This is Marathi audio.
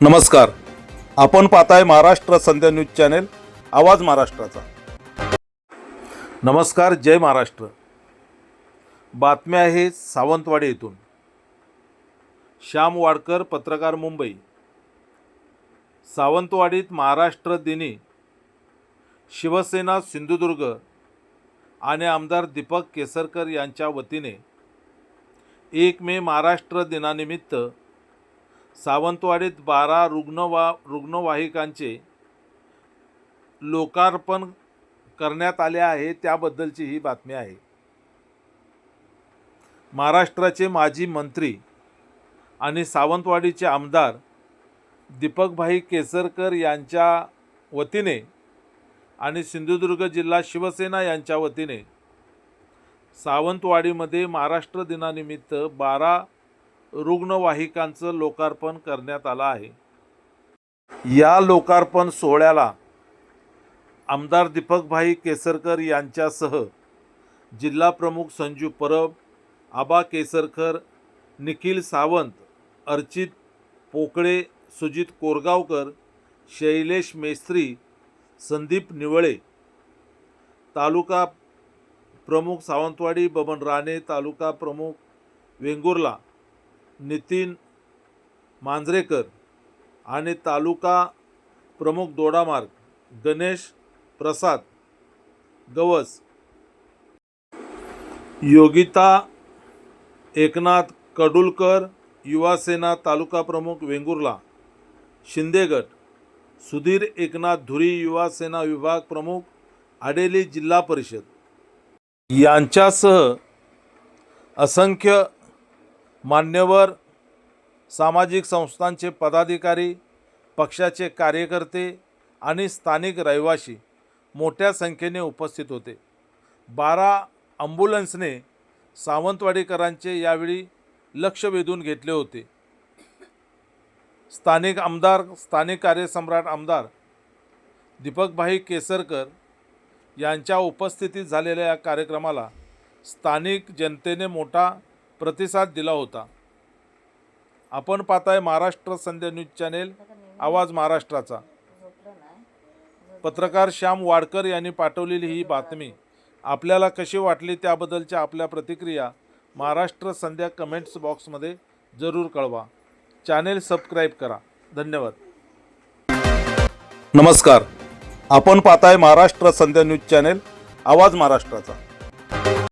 नमस्कार. आपण पाहताय महाराष्ट्र संध्या न्यूज चॅनेल आवाज महाराष्ट्राचा. नमस्कार जय महाराष्ट्र. बातम्या आहे सावंतवाडी येथून. श्याम वाडकर पत्रकार मुंबई. सावंतवाडीत महाराष्ट्र दिनी शिवसेना सिंधुदुर्ग आणि आमदार दीपक केसरकर यांच्या वतीने एक मे महाराष्ट्र दिनानिमित्त सावंतवाडीत बारा रुग्णवा रुग्णवाहिकांचे लोकार्पण करण्यात आले आहे त्याबद्दलची ही बातमी आहे. महाराष्ट्राचे माजी मंत्री आणि सावंतवाडीचे आमदार दीपकभाई केसरकर यांच्या वतीने आणि सिंधुदुर्ग जिल्हा शिवसेना यांच्या वतीने सावंतवाडीमध्ये महाराष्ट्र दिनानिमित्त बारा रुग्णवाहिकांचं लोकार्पण करण्यात आलं आहे. या लोकार्पण सोहळ्याला आमदार दीपकभाई केसरकर यांच्यासह जिल्हा प्रमुख संजू परब आबा केसरकर निखिल सावंत अर्चित पोकळे सुजित कोरगावकर शैलेश मेस्त्री संदीप निवळे तालुका प्रमुख सावंतवाडी बबन राणे तालुका प्रमुख वेंगुर्ला नितीन मांजरेकर आणि तालुका प्रमुख दोडामार्ग गणेश प्रसाद गवस. योगिता एकनाथ कडुलकर युवासेना तालुका प्रमुख वेंगुर्ला शिंदेगट सुधीर एकनाथ धुरी युवासेना विभाग प्रमुख आडेली जिल्हा परिषद. यांच्यासह असंख्य मान्यवर सामाजिक संस्थांचे पदाधिकारी पक्षाचे कार्यकर्ते आणि स्थानिक रहिवासी मोठ्या संख्येने उपस्थित होते. बारा ॲम्ब्युलन्सने सावंतवाडीकरांचे यावेळी लक्ष वेधून घेतले होते. स्थानिक आमदार स्थानिक कार्यसम्राट आमदार दीपकभाई केसरकर यांच्या उपस्थितीत झालेल्या या कार्यक्रमाला स्थानिक जनतेने मोठा प्रतिसाद दिला होता. आपण पाहताय महाराष्ट्र संध्या न्यूज चॅनेल आवाज महाराष्ट्राचा. पत्रकार श्याम वाडकर यांनी पाठवलेली ही बातमी. आपल्याला कशी वाटली त्याबद्दलच्या आपल्या प्रतिक्रिया महाराष्ट्र संध्या कमेंट्स बॉक्समध्ये जरूर कळवा. चॅनेल सबस्क्राईब करा. धन्यवाद. नमस्कार. आपण पाहताय महाराष्ट्र संध्या न्यूज चॅनेल आवाज महाराष्ट्राचा.